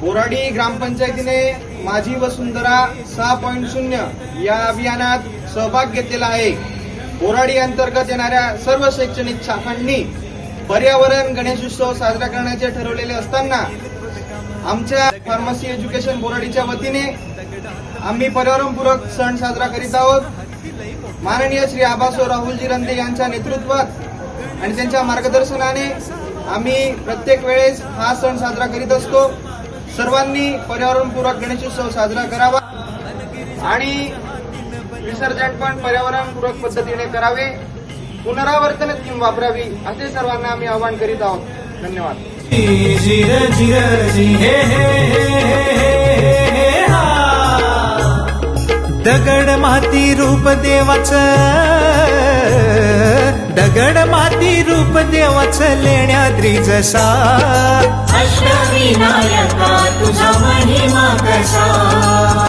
बोराडी ग्रामपंचायतीने माझी वसुंधरा सहा पॉईंट शून्य या अभियानात सहभाग घेतलेला आहे. बोराडी अंतर्गत येणाऱ्या सर्व शैक्षणिक शाखांनी पर्यावरण गणेशोत्सव साजरा करण्याचे ठरवलेले असताना आमच्या फार्मसी एज्युकेशन बोराडीच्या वतीने आम्ही पर्यावरणपूरक सण साजरा करीत आहोत. माननीय श्री आबासो राहुलजी रंदे यांच्या नेतृत्वात आणि त्यांच्या मार्गदर्शनाने आम्ही प्रत्येक वेळेस हा सण साजरा करीत असतो. सर्वांनी पर्यावरणपूरक गणेशोत्सव साजरा करावा आणि विसर्जन पण पर्यावरणपूरक पद्धतीने करावे. पुनरावर्तन थीम वापरावी असे सर्वांना आम्ही आवाहन करीत आहोत. धन्यवाद. जिर जिर जी. दगड माती रूप देवाच दगड माती रूप देवाच लेण्याद्री जसा अष्टविनायका तुझा महिमा कसा